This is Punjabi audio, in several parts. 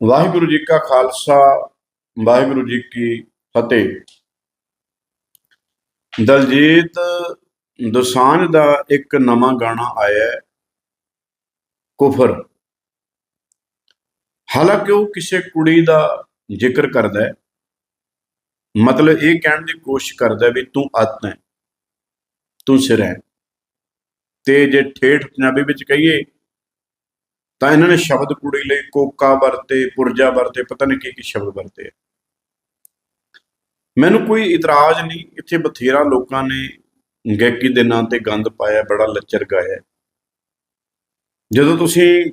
ਵਾਹਿਗੁਰੂ ਜੀ ਕਾ ਖਾਲਸਾ, ਵਾਹਿਗੁਰੂ ਜੀ ਕੀ ਫਤਿਹ। ਦਲਜੀਤ ਦੁਸਾਂਝ ਦਾ ਇੱਕ ਨਵਾਂ ਗਾਣਾ ਆਇਆ ਹੈ, ਕੁਫਰ। ਹਾਲਾਂਕਿ ਉਹ ਕਿਸੇ ਕੁੜੀ ਦਾ ਜ਼ਿਕਰ ਕਰਦਾ ਹੈ, ਮਤਲਬ ਇਹ ਕਹਿਣ ਦੀ ਕੋਸ਼ਿਸ਼ ਕਰਦਾ ਵੀ ਤੂੰ ਅੱਤ ਹੈ, ਤੂੰ ਸਿਰ ਹੈ। ਤੇ ਜੇ ਠੇਠ ਪੰਜਾਬੀ ਵਿੱਚ ਕਹੀਏ ਤਾਂ ਇਹਨਾਂ ਨੇ ਸ਼ਬਦ ਕੁੜੀ ਲਈ ਕੋਕਾ ਵਰਤੇ, ਪੁਰਜਾ ਵਰਤੇ, ਪਤਾ ਨਹੀਂ ਕੀ ਕੀ ਸ਼ਬਦ ਵਰਤੇ ਮੈਨੂੰ ਕੋਈ ਇਤਰਾਜ਼ ਨਹੀਂ, ਇੱਥੇ ਬਥੇਰਾ ਲੋਕਾਂ ਨੇ ਗਾਇਕੀ ਦੇ ਨਾਂ ਤੇ ਗੰਦ ਪਾਇਆ, ਬੜਾ ਲੱਚਰ ਗਾਇਆ। ਜਦੋਂ ਤੁਸੀਂ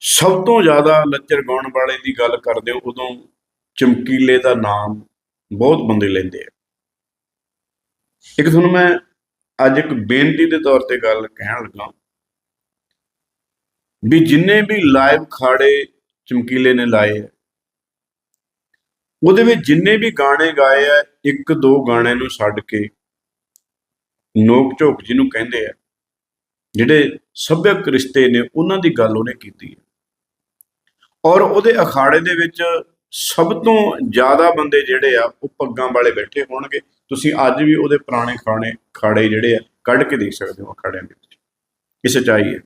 ਸਭ ਤੋਂ ਜ਼ਿਆਦਾ ਲੱਚਰ ਗਾਉਣ ਵਾਲੇ ਦੀ ਗੱਲ ਕਰਦੇ ਹੋ, ਉਦੋਂ ਚਮਕੀਲੇ ਦਾ ਨਾਮ ਬਹੁਤ ਬੰਦੇ ਲੈਂਦੇ ਆ। ਇੱਕ ਤੁਹਾਨੂੰ ਮੈਂ ਅੱਜ ਇੱਕ ਬੇਨਤੀ ਦੇ ਤੌਰ ਤੇ ਗੱਲ ਕਹਿਣ ਲੱਗਾ। ਵੀ ਜਿੰਨੇ ਵੀ ਲਾਈਵ ਖਾੜੇ ਚਮਕੀਲੇ ਨੇ ਲਾਏ ਆ, ਉਹਦੇ ਵਿੱਚ ਜਿੰਨੇ ਵੀ ਗਾਣੇ ਗਾਏ ਆ, ਇੱਕ ਦੋ ਗਾਣੇ ਨੂੰ ਛੱਡ ਕੇ ਨੋਕ ਝੋਕ ਜਿਹਨੂੰ ਕਹਿੰਦੇ ਆ, ਜਿਹੜੇ ਸੱਭਿਅਕ ਰਿਸ਼ਤੇ ਨੇ, ਉਹਨਾਂ ਦੀ ਗੱਲ ਉਹਨੇ ਕੀਤੀ ਹੈ ਔਰ ਉਹਦੇ ਅਖਾੜੇ ਦੇ ਵਿੱਚ ਸਭ ਤੋਂ ਜ਼ਿਆਦਾ ਬੰਦੇ ਜਿਹੜੇ ਆ, ਉਹ ਪੱਗਾਂ ਵਾਲੇ ਬੈਠੇ ਹੋਣਗੇ। ਤੁਸੀਂ ਅੱਜ ਵੀ ਉਹਦੇ ਪੁਰਾਣੇ ਖਾਣੇ, ਖਾੜੇ ਜਿਹੜੇ ਆ, ਕੱਢ ਕੇ ਦੇਖ ਸਕਦੇ ਹੋ ਅਖਾੜਿਆਂ ਦੇ ਵਿੱਚ। ਇਹ ਸੱਚਾਈ ਹੈ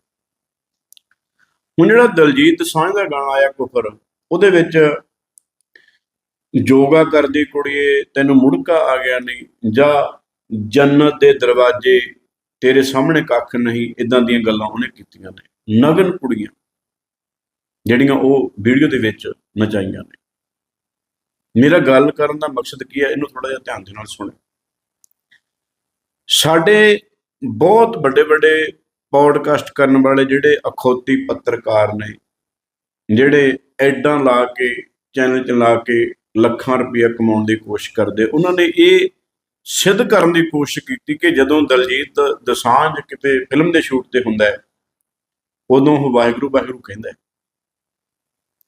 ਹੁਣ ਜਿਹੜਾ ਦਲਜੀਤ ਸਾਂਝ ਦਾ ਗਾਣਾ ਆਇਆ ਕੁਫਰ ਉਹਦੇ ਵਿੱਚ ਯੋਗਾ ਕਰਦੀ ਕੁੜੀਏ, ਤੈਨੂੰ ਮੁੜਕਾ ਆ ਗਿਆ ਨਹੀਂ, ਜਾਂ ਜੰਨਤ ਦੇ ਦਰਵਾਜ਼ੇ, ਤੇਰੇ ਸਾਹਮਣੇ ਕੱਖ ਨਹੀਂ ਇਦਾਂ ਦੀਆਂ ਗੱਲਾਂ ਉਹਨੇ ਕੀਤੀਆਂ ਨੇ, ਨਗਨ ਕੁੜੀਆਂ, ਜਿਹੜੀਆਂ ਉਹ ਵੀਡੀਓ ਦੇ ਵਿੱਚ ਨਚਾਈਆਂ ਨੇ। ਮੇਰਾ ਗੱਲ ਕਰਨ ਦਾ ਮਕਸਦ ਕੀ ਹੈ, ਇਹਨੂੰ ਥੋੜਾ ਜਿਹਾ ਧਿਆਨ ਦੇ ਨਾਲ ਸੁਣੋ। ਸਾਡੇ ਬਹੁਤ ਵੱਡੇ ਵੱਡੇ ਪੌਡਕਾਸਟ ਕਰਨ ਵਾਲੇ ਜਿਹੜੇ ਅਖੌਤੀ ਪੱਤਰਕਾਰ ਨੇ, ਜਿਹੜੇ ਐਡਾਂ ਲਾ ਕੇ ਚੈਨਲ ਚਲਾ ਕੇ ਲੱਖਾਂ ਰੁਪਏ ਕਮਾਉਣ ਦੀ ਕੋਸ਼ਿਸ਼ ਕਰਦੇ, ਉਹਨਾਂ ਨੇ ਇਹ ਸਿੱਧ ਕਰਨ ਦੀ ਕੋਸ਼ਿਸ਼ ਕੀਤੀ ਕਿ ਜਦੋਂ ਦਲਜੀਤ ਦਸਾਂਝ ਕਿਤੇ ਫਿਲਮ ਦੇ ਸ਼ੂਟ ਤੇ ਹੁੰਦਾ ਹੈ, ਉਦੋਂ ਉਹ ਵਾਹਿਗੁਰੂ ਵਾਹਿਗੁਰੂ ਕਹਿੰਦਾ ਹੈ।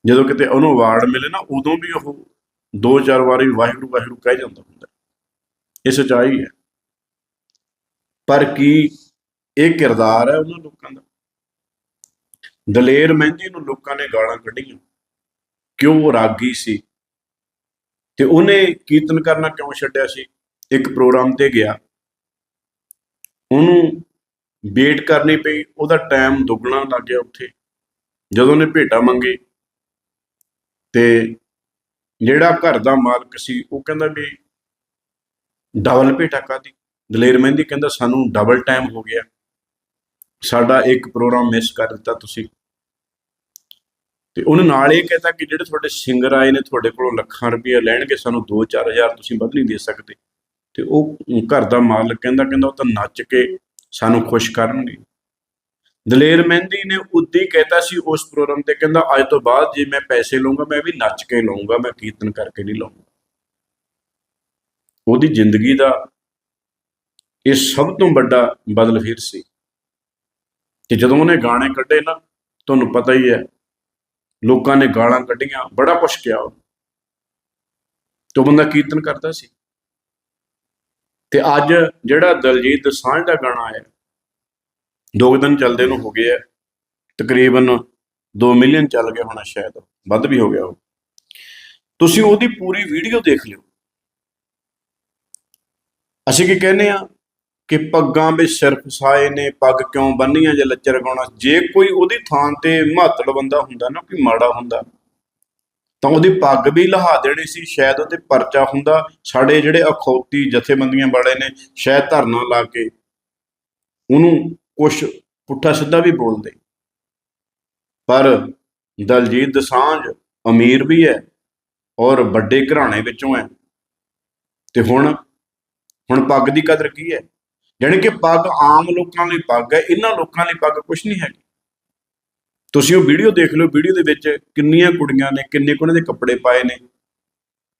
ਜਦੋਂ ਕਿਤੇ ਉਹਨੂੰ ਅਵਾਰਡ ਮਿਲੇ ਨਾ, ਉਦੋਂ ਵੀ ਉਹ ਦੋ ਚਾਰ ਵਾਰੀ ਵਾਹਿਗੁਰੂ ਵਾਹਿਗੁਰੂ ਕਹਿ ਜਾਂਦਾ ਹੁੰਦਾ ਇਹ ਸੱਚਾਈ ਹੈ। ਪਰ ਕੀ ਇਹ ਕਿਰਦਾਰ ਹੈ ਉਹਨਾਂ ਲੋਕਾਂ ਦਾ। ਦਲੇਰ ਮਹਿੰਦੀ ਨੂੰ ਲੋਕਾਂ ਨੇ ਗਾਲਾਂ ਕੱਢੀਆਂ। ਕਿਉਂ ਰਾਗੀ ਸੀ? ਤੇ ਉਹਨੇ ਕੀਰਤਨ ਕਰਨਾ ਕਿਉਂ ਛੱਡਿਆ ਸੀ? ਇੱਕ ਪ੍ਰੋਗਰਾਮ ਤੇ ਗਿਆ। ਉਹਨੂੰ ਵੇਟ ਕਰਨੀ ਪਈ। ਉਹਦਾ ਟਾਈਮ ਦੁੱਗਣਾ ਲੱਗ ਗਿਆ ਉੱਥੇ। ਜਦੋਂ ਉਹਨੇ ਭੇਟਾ ਮੰਗੀ, ਤੇ ਜਿਹੜਾ ਘਰ ਦਾ ਮਾਲਕ ਸੀ, ਉਹ ਕਹਿੰਦਾ ਵੀ ਡਬਲ ਭੇਟਾ ਕਾਦੀ ਦਲੇਰ ਮਹਿੰਦੀ ਕਹਿੰਦਾ, ਸਾਨੂੰ ਡਬਲ ਟਾਈਮ ਹੋ ਗਿਆ। ਸਾਡਾ ਇੱਕ ਪ੍ਰੋਗਰਾਮ ਮਿਸ ਕਰ ਦਿੱਤਾ ਤੁਸੀਂ। ਤੇ ਉਹਨੇ ਨਾਲ ਇਹ ਕਹਿਤਾ ਕਿ ਜਿਹੜੇ ਤੁਹਾਡੇ ਸਿੰਗਰ ਆਏ ਨੇ, ਤੁਹਾਡੇ ਕੋਲੋਂ ਲੱਖਾਂ ਰੁਪਏ ਲੈਣਗੇ, ਸਾਨੂੰ 2-4000 ਤੁਸੀਂ ਵੱਧ ਨਹੀਂ ਦੇ ਸਕਦੇ। ਤੇ ਉਹ ਘਰ ਦਾ ਮਾਲਕ ਕਹਿੰਦਾ ਕਹਿੰਦਾ ਉਹ ਤਾਂ ਨੱਚ ਕੇ ਸਾਨੂੰ ਖੁਸ਼ ਕਰਨਗੇ। ਦਲੇਰ ਮਹਿੰਦੀ ਨੇ ਉਦੀ ਕਹਿਤਾ ਸੀ ਉਸ ਪ੍ਰੋਗਰਾਮ ਤੇ, ਕਹਿੰਦਾ ਅੱਜ ਤੋਂ ਬਾਅਦ ਜੇ ਮੈਂ ਪੈਸੇ ਲਵਾਂਗਾ ਮੈਂ ਵੀ ਨੱਚ ਕੇ ਲਵਾਂਗਾ ਮੈਂ ਕੀਰਤਨ ਕਰਕੇ ਨਹੀਂ ਲਵਾਂਗਾ ਉਹਦੀ ਜ਼ਿੰਦਗੀ ਦਾ ਇਹ ਸਭ ਤੋਂ ਵੱਡਾ ਬਦਲ ਫਿਰ ਸੀ। ਕਿ ਜਦੋਂ ਉਹਨੇ ਗਾਣੇ ਕੱਢੇ ਨਾ, ਤੁਹਾਨੂੰ ਪਤਾ ਹੀ ਹੈ, ਲੋਕਾਂ ਨੇ ਗਾਲਾਂ ਕੱਢੀਆਂ, ਬੜਾ ਕੁਛ ਕਿਹਾ ਉਹ। ਤੇ ਬੰਦਾ ਕੀਰਤਨ ਕਰਦਾ ਸੀ। ਤੇ ਅੱਜ ਜਿਹੜਾ ਦਲਜੀਤ ਦੋਸਾਂਝ ਦਾ ਗਾਣਾ ਆਇਆ, ਦੋ ਕੁ ਦਿਨ ਚੱਲਦੇ ਨੂੰ ਹੋ ਗਏ ਆ, ਤਕਰੀਬਨ 2 ਮਿਲੀਅਨ ਚੱਲ ਗਿਆ ਹੋਣਾ ਸ਼ਾਇਦ ਵੱਧ ਵੀ ਹੋ ਗਿਆ ਉਹ। ਤੁਸੀਂ ਉਹਦੀ ਪੂਰੀ ਵੀਡੀਓ ਦੇਖ ਲਿਓ। ਅਸੀਂ ਕੀ ਕਹਿੰਦੇ ਆ ਕਿ ਪੱਗਾਂ ਵਿੱਚ ਸਿਰ ਫਸਾਏ ਨੇ, ਪੱਗ ਕਿਉਂ ਬੰਨੀਆਂ ਜੇ ਲੱਚਰ ਗਾਉਣਾ? ਜੇ ਕੋਈ ਉਹਦੀ ਥਾਂ ਤੇ ਮਹੱਤਲ ਬੰਦਾ ਹੁੰਦਾ ਨਾ, ਕੋਈ ਮਾੜਾ ਹੁੰਦਾ, ਤਾਂ ਉਹਦੀ ਪੱਗ ਵੀ ਲਹਾ ਦੇਣੀ ਸੀ, ਸ਼ਾਇਦ ਉਹਤੇ ਪਰਚਾ ਹੁੰਦਾ, ਸਾਡੇ ਜਿਹੜੇ ਅਖੌਤੀ ਜਥੇਬੰਦੀਆਂ ਵਾਲੇ ਨੇ, ਸ਼ਾਇਦ ਧਰਨਾ ਲਾ ਕੇ ਉਹਨੂੰ ਕੁਛ ਪੁੱਠਾ ਸਿੱਧਾ ਵੀ ਬੋਲਦੇ। ਪਰ ਦਲਜੀਤ ਦਸਾਂਝ ਅਮੀਰ ਵੀ ਹੈ ਔਰ ਵੱਡੇ ਘਰਾਣੇ ਵਿੱਚੋਂ ਹੈ। ਤੇ ਹੁਣ ਹੁਣ ਪੱਗ ਦੀ ਕਦਰ ਕੀ ਹੈ? ਜਾਣੀ ਕਿ ਪੱਗ ਆਮ ਲੋਕਾਂ ਲਈ ਪੱਗ ਹੈ, ਇਹਨਾਂ ਲੋਕਾਂ ਲਈ ਪੱਗ ਕੁਝ ਨਹੀਂ ਹੈਗੀ। ਤੁਸੀਂ ਉਹ ਵੀਡੀਓ ਦੇਖ ਲਓ, ਵੀਡੀਓ ਦੇ ਵਿੱਚ ਕਿੰਨੀਆਂ ਕੁੜੀਆਂ ਨੇ, ਕਿੰਨੇ ਕੁ ਦੇ ਕੱਪੜੇ ਪਾਏ ਨੇ।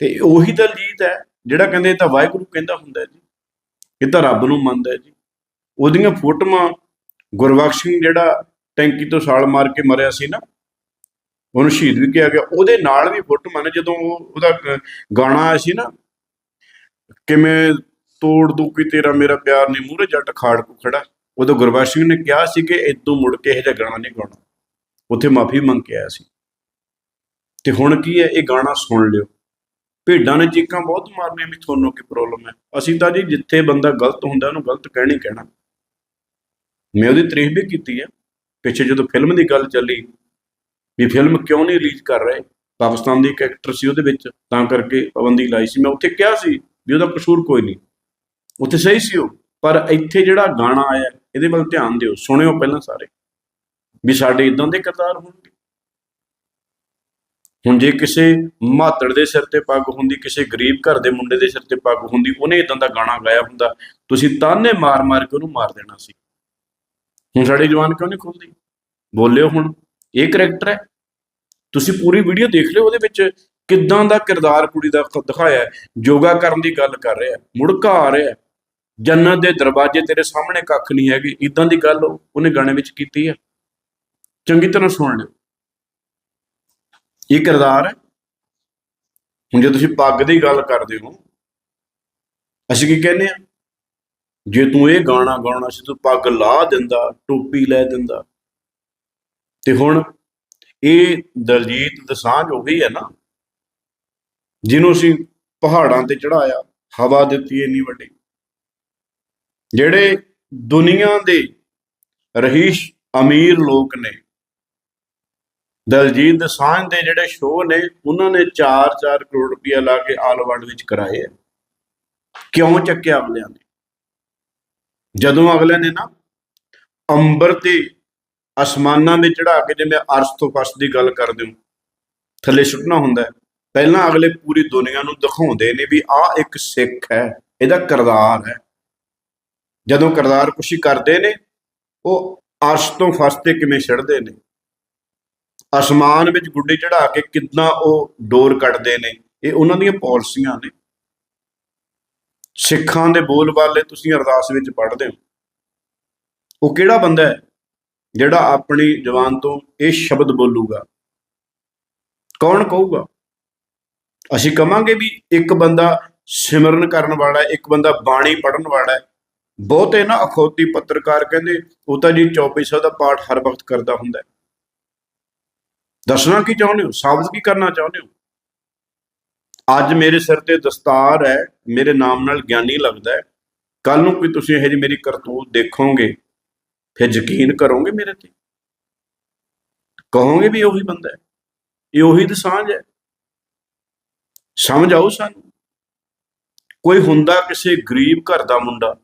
ਤੇ ਉਹੀ ਦਲਜੀਤ ਹੈ, ਜਿਹੜਾ ਕਹਿੰਦੇ ਤਾਂ ਵਾਹਿਗੁਰੂ ਕਹਿੰਦਾ ਹੁੰਦਾ ਜੀ, ਇਹ ਤਾਂ ਰੱਬ ਨੂੰ ਮੰਨਦਾ ਹੈ ਜੀ। ਉਹਦੀਆਂ ਫੋਟੋਆਂ, ਗੁਰਬਖਸ਼ ਸਿੰਘ ਜਿਹੜਾ ਟੈਂਕੀ ਤੋਂ ਛਾਲ ਮਾਰ ਕੇ ਮਰਿਆ ਸੀ ਨਾ, ਉਹਨੂੰ ਸ਼ਹੀਦ ਵੀ ਕਿਹਾ ਗਿਆ। ਉਹਦੇ ਨਾਲ ਵੀ ਫੋਟੋਆਂ ਨੇ, ਜਦੋਂ ਉਹ ਉਹਦਾ ਗਾਣਾ ਆਇਆ ਸੀ ਨਾ, ਕਿਵੇਂ ਤੋੜ ਦੂ ਕਿ ਤੇਰਾ ਮੇਰਾ ਪਿਆਰ ਨਹੀਂ ਮੂਹਰੇ, ਜੱਟ ਖਾੜ ਕੋ ਖੜਾ ਉਦੋਂ ਗੁਰਬਖਸ਼ ਸਿੰਘ ਨੇ ਕਿਹਾ ਸੀ ਕਿ ਇਦੋਂ ਮੁੜ ਕੇ ਇਹ ਜਿਹਾ ਗਾਣਾ ਨਹੀਂ ਗਾਉਣਾ। ਉੱਥੇ ਮਾਫੀ ਮੰਗ ਕੇ ਆਇਆ ਸੀ। ਤੇ ਹੁਣ ਕੀ ਹੈ? ਇਹ ਗਾਣਾ ਸੁਣ ਲਿਓ। ਭੇਡਾਂ ਨੇ ਚੀਕਾਂ ਬਹੁਤ ਮਾਰਨੀਆਂ ਵੀ ਤੁਹਾਨੂੰ ਕੀ ਪ੍ਰੋਬਲਮ ਹੈ। ਅਸੀਂ ਤਾਂ ਜੀ ਜਿੱਥੇ ਬੰਦਾ ਗਲਤ ਹੁੰਦਾ ਉਹਨੂੰ ਗਲਤ ਕਹਿਣਾ ਹੀ ਕਹਿਣਾ। ਮੈਂ ਉਹਦੀ ਤਾਰੀਫ ਵੀ ਕੀਤੀ ਹੈ। ਪਿੱਛੇ ਜਦੋਂ ਫਿਲਮ ਦੀ ਗੱਲ ਚੱਲੀ ਵੀ ਫਿਲਮ ਕਿਉਂ ਨਹੀਂ ਰਿਲੀਜ਼ ਕਰ ਰਹੇ? ਪਾਕਿਸਤਾਨ ਦੀ ਇੱਕ ਐਕਟਰ ਸੀ ਉਹਦੇ ਵਿੱਚ। ਤਾਂ ਕਰਕੇ ਪਾਬੰਦੀ ਲਾਈ ਸੀ। ਮੈਂ ਉੱਥੇ ਕਿਹਾ ਸੀ ਵੀ ਉਹਦਾ ਕਸੂਰ ਕੋਈ ਨਹੀਂ। ਉੱਥੇ ਸਹੀ ਸੀ ਉਹ। ਪਰ ਇੱਥੇ ਜਿਹੜਾ ਗਾਣਾ ਆਇਆ, ਇਹਦੇ ਵੱਲ ਧਿਆਨ ਦਿਓ, ਸੁਣਿਓ ਪਹਿਲਾਂ ਸਾਰੇ। ਵੀ ਸਾਡੇ ਇਦਾਂ ਦੇ ਕਰਤਾਰ ਹੋਣਗੇ। ਹੁਣ ਜੇ ਕਿਸੇ ਮਾਤੜ ਦੇ ਸਿਰ ਤੇ ਪੱਗ ਹੁੰਦੀ, ਕਿਸੇ ਗਰੀਬ ਘਰ ਦੇ ਮੁੰਡੇ ਦੇ ਸਿਰ ਤੇ ਪੱਗ ਹੁੰਦੀ, ਉਹਨੇ ਇਦਾਂ ਦਾ ਗਾਣਾ ਗਾਇਆ ਹੁੰਦਾ, ਤੁਸੀਂ ਤਾਨੇ ਮਾਰ-ਮਾਰ ਕੇ ਉਹਨੂੰ ਮਾਰ ਦੇਣਾ ਸੀ। ਹੁਣ ਸਾਡੀ ਜਵਾਨ ਕਿਉਂ ਨਹੀਂ ਖੁੱਲਦੀ? ਬੋਲਿਓ ਹੁਣ, ਇਹ ਕਰੈਕਟਰ ਹੈ। ਤੁਸੀਂ ਪੂਰੀ ਵੀਡੀਓ ਦੇਖ ਲਿਓ ਉਹਦੇ ਵਿੱਚ ਕਿੱਦਾਂ ਦਾ ਕਿਰਦਾਰ ਕੁੜੀ ਦਾ ਦਿਖਾਇਆ ਹੈ, ਯੋਗਾ ਕਰਨ ਦੀ ਗੱਲ ਕਰ ਰਿਹਾ ਮੁੜਕਾ ਆ ਰਿਹਾ ਜੰਨਤ ਦੇ ਦਰਵਾਜ਼ੇ ਤੇਰੇ ਸਾਹਮਣੇ ਕੱਖ ਨਹੀਂ ਹੈਗੇ। ਇਦਾਂ ਦੀ ਗੱਲ ਉਹਨੇ ਗਾਣੇ ਵਿੱਚ ਕੀਤੀ ਹੈ ਚੰਗੀ ਤਰ੍ਹਾਂ ਸੁਣ ਲਿਓ। ਇਹ ਕਿਰਦਾਰ ਹੈ। ਹੁਣ ਜੇ ਤੁਸੀਂ ਪੱਗ ਦੀ ਗੱਲ ਕਰਦੇ ਹੋ, ਅਸੀਂ ਕੀ ਕਹਿੰਦੇ ਆ ਜੇ ਤੂੰ ਇਹ ਗਾਣਾ ਗਾਉਣਾ ਸੀ, ਤੂੰ ਪੱਗ ਲਾ ਦਿੰਦਾ, ਟੋਪੀ ਲੈ ਦਿੰਦਾ। ਤੇ ਹੁਣ ਇਹ ਦਲਜੀਤ ਦਸਾਂਝ ਉਹੀ ਹੈ ਨਾ, ਜਿਹਨੂੰ ਅਸੀਂ ਪਹਾੜਾਂ ਤੇ ਚੜਾਇਆ ਹਵਾ ਦਿੱਤੀ ਇੰਨੀ ਵੱਡੀ। ਜਿਹੜੇ ਦੁਨੀਆ ਦੇ ਰਹੀਸ਼ ਅਮੀਰ ਲੋਕ ਨੇ, ਦਲਜੀਤ ਦਸਾਂਝ ਦੇ ਜਿਹੜੇ ਸ਼ੋਅ ਨੇ, ਉਹਨਾਂ ਨੇ 4-4 ਕਰੋੜ ਰੁਪਇਆ ਲਾ ਕੇ ਆਲ ਵਰਲਡ ਵਿੱਚ ਕਰਾਏ ਆ। ਕਿਉਂ ਚੱਕਿਆ ਅਗਲਿਆਂ ਨੇ? ਜਦੋਂ ਅਗਲਿਆਂ ਨੇ ਨਾ ਅੰਬਰ ਤੇ ਅਸਮਾਨਾਂ ਵਿੱਚ ਚੜਾ ਕੇ ਜਿਵੇਂ ਅਰਸ਼ ਤੋਂ ਫਸ ਦੀ ਗੱਲ ਕਰਦੇ ਹੋ ਥੱਲੇ ਸੁੱਟਣਾ ਹੁੰਦਾ ਪਹਿਲਾਂ ਅਗਲੇ ਪੂਰੀ ਦੁਨੀਆ ਨੂੰ ਦਿਖਾਉਂਦੇ ਨੇ ਵੀ ਆਹ ਇੱਕ ਸਿੱਖ ਹੈ, ਇਹਦਾ ਕਿਰਦਾਰ ਹੈ। ਜਦੋਂ ਕਿਰਦਾਰ ਕੁਸ਼ੀ ਕਰਦੇ ਨੇ, ਉਹ ਅਰਸ਼ ਤੋਂ ਫਸ ਤੇ ਕਿਵੇਂ ਛਿੜਦੇ ਨੇ? ਅਸਮਾਨ ਵਿੱਚ ਗੁੱਡੀ ਚੜਾ ਕੇ ਕਿੰਨਾ ਉਹ ਡੋਰ ਕੱਢਦੇ ਨੇ? ਇਹ ਉਹਨਾਂ ਦੀਆਂ ਪਾਲਿਸੀਆਂ ਨੇ। ਸਿੱਖਾਂ ਦੇ ਬੋਲਬਾਲੇ ਤੁਸੀਂ ਅਰਦਾਸ ਵਿੱਚ ਪੜ੍ਹਦੇ ਹੋ। ਉਹ ਕਿਹੜਾ ਬੰਦਾ ਹੈ ਜਿਹੜਾ ਆਪਣੀ ਜ਼ੁਬਾਨ ਤੋਂ ਇਹ ਸ਼ਬਦ ਬੋਲੂਗਾ? ਕੌਣ ਕਹੂਗਾ? ਅਸੀਂ ਕਵਾਂਗੇ ਵੀ ਇੱਕ ਬੰਦਾ ਸਿਮਰਨ ਕਰਨ ਵਾਲਾ ਇੱਕ ਬੰਦਾ ਬਾਣੀ ਪੜਨ ਵਾਲਾ ਬਹੁਤੇ ਨਾ, ਅਖੌਤੀ ਪੱਤਰਕਾਰ ਕਹਿੰਦੇ, ਉਹ ਤਾਂ ਜੀ ਚੌਪਈ ਸਾਹਿਬ ਦਾ ਪਾਠ ਹਰ ਵਕਤ ਕਰਦਾ ਹੁੰਦਾ ਹੈ। ਦੱਸਣਾ ਕੀ ਚਾਹੁੰਦੇ ਹੋ? ਸਾਬਤ ਕੀ ਕਰਨਾ ਚਾਹੁੰਦੇ ਹੋ? ਅੱਜ ਮੇਰੇ ਸਿਰ ਤੇ ਦਸਤਾਰ ਹੈ, ਮੇਰੇ ਨਾਮ ਨਾਲ ਗਿਆਨੀ ਲੱਗਦਾ ਹੈ। ਕੱਲ ਨੂੰ ਕੋਈ ਤੁਸੀਂ ਇਹ ਜਿਹੀ ਮੇਰੀ ਕਰਤੂਤ ਦੇਖੋਗੇ, ਫਿਰ ਯਕੀਨ ਕਰੋਗੇ ਮੇਰੇ ਤੇ? ਕਹੋਗੇ ਵੀ ਉਹੀ ਬੰਦਾ ਹੈ, ਇਹ ਉਹੀ ਤਾਂ ਸਾਂਝ ਹੈ। ਸਮਝ ਆਓ ਸਾਨੂੰ? ਕੋਈ ਹੁੰਦਾ ਕਿਸੇ ਗਰੀਬ ਘਰ ਦਾ ਮੁੰਡਾ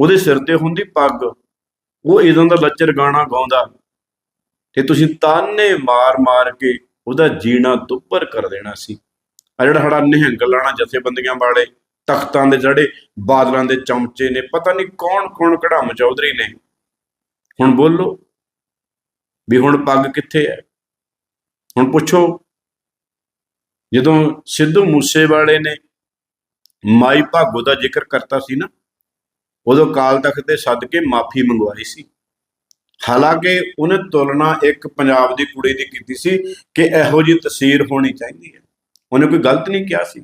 ਉਹਦੇ ਸਿਰ ਤੇ ਹੁੰਦੀ ਪੱਗ। ਉਹ ਇਦਾਂ ਦਾ ਲੱਚਰ ਗਾਣਾ ਗਾਉਂਦਾ। ਤੇ ਤੁਸੀਂ ਤਾਨੇ ਮਾਰ-ਮਾਰ ਕੇ ਉਹਦਾ ਜੀਣਾ ਦੁੱਭਰ ਕਰ ਦੇਣਾ ਸੀ। ਆ ਜਿਹੜਾ ਸਾਡਾ ਨਿਹੰਗ ਲਾਣਾ ਜਥੇਬੰਦੀਆਂ ਵਾਲੇ, ਤਖਤਾਂ ਦੇ ਜਿਹੜੇ ਬਾਦਲਾਂ ਦੇ ਚਮਚੇ ਨੇ, ਪਤਾ ਨਹੀਂ ਕੌਣ ਕੌਣ ਕਢਾਮ ਚੌਧਰੀ ਨੇ। ਹੁਣ ਬੋਲੋ ਵੀ ਹੁਣ ਪੱਗ ਕਿੱਥੇ ਹੈ? ਹੁਣ ਪੁੱਛੋ। ਜਦੋਂ ਸਿੱਧੂ ਮੂਸੇਵਾਲੇ ਨੇ ਮਾਈ ਭਾਗੋ ਦਾ ਜ਼ਿਕਰ ਕਰਤਾ ਸੀ ਨਾ ਉਦੋਂ ਕਾਲ ਤਖਤ ਤੇ ਸੱਦ ਕੇ ਮਾਫੀ ਮੰਗਵਾਈ ਸੀ। ਹਾਲਾਂਕਿ ਉਹਨੇ ਤੁਲਨਾ ਇੱਕ ਪੰਜਾਬ ਦੀ ਕੁੜੀ ਦੀ ਕੀਤੀ ਸੀ ਕਿ ਇਹੋ ਜਿਹੀ ਤਸਵੀਰ ਹੋਣੀ ਚਾਹੀਦੀ ਹੈ। ਉਹਨੇ ਕੋਈ ਗਲਤ ਨਹੀਂ ਕਿਹਾ ਸੀ।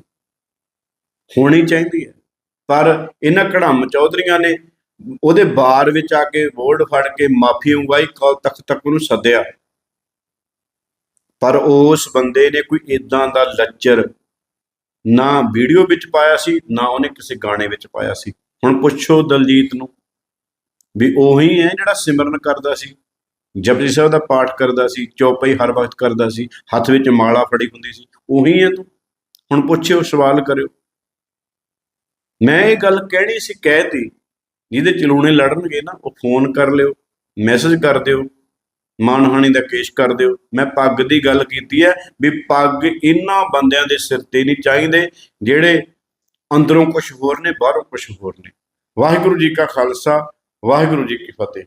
ਹੋਣੀ ਚਾਹੀਦੀ ਹੈ। ਪਰ ਇਹਨਾਂ ਕੜਮ ਚੌਧਰੀਆਂ ਨੇ ਉਹਦੇ ਬਾਰ ਵਿੱਚ ਆ ਕੇ ਬੋਰਡ ਫੜ ਕੇ ਮਾਫੀ ਮੰਗਵਾਈ, ਕਾਲ ਤਖਤ ਤੱਕ ਉਹਨੂੰ ਸੱਦਿਆ। ਪਰ ਉਸ ਬੰਦੇ ਨੇ ਕੋਈ ਇਦਾਂ ਦਾ ਲੱਚਰ ਨਾ ਵੀਡੀਓ ਵਿੱਚ ਪਾਇਆ ਸੀ, ਨਾ ਉਹਨੇ ਕਿਸੇ ਗਾਣੇ ਵਿੱਚ ਪਾਇਆ ਸੀ। ਹੁਣ ਪੁੱਛੋ ਦਲਜੀਤ ਨੂੰ ਵੀ ਉਹੀ ਹੈ ਜਿਹੜਾ ਸਿਮਰਨ ਕਰਦਾ ਸੀ, ਜਪਜੀ ਸਾਹਿਬ ਦਾ ਪਾਠ ਕਰਦਾ ਸੀ, ਚੌਪਈ ਹਰ ਵਕਤ ਕਰਦਾ ਸੀ, ਹੱਥ ਵਿੱਚ ਮਾਲਾ ਫੜੀ ਹੁੰਦੀ ਸੀ, ਉਹੀ ਹੈ ਤੂੰ? ਹੁਣ ਪੁੱਛਿਓ, ਸਵਾਲ ਕਰਿਓ। ਮੈਂ ਇਹ ਗੱਲ ਕਹਿਣੀ ਸੀ ਕਹਿਤੀ ਜਿਹਦੇ ਚਲੂਣੇ ਲੜਨਗੇ ਨਾ, ਉਹ ਫੋਨ ਕਰ ਲਿਓ, ਮੈਸੇਜ ਕਰ ਦਿਓ, ਮਾਨਹਾਨੀ ਦਾ ਕੇਸ ਕਰ ਦਿਓ। ਮੈਂ ਪੱਗ ਦੀ ਗੱਲ ਕੀਤੀ ਹੈ ਵੀ ਪੱਗ ਇਹਨਾਂ ਬੰਦਿਆਂ ਦੇ ਸਿਰ ਤੇ ਨਹੀਂ ਚਾਹੀਦੇ, ਜਿਹੜੇ ਅੰਦਰੋਂ ਕੁਝ ਹੋਰ ਨੇ, ਬਾਹਰੋਂ ਕੁਝ ਹੋਰ ਨੇ। ਵਾਹਿਗੁਰੂ ਜੀ ਕਾ ਖਾਲਸਾ, ਵਾਹਿਗੁਰੂ ਜੀ ਕੀ ਫਤਿਹ।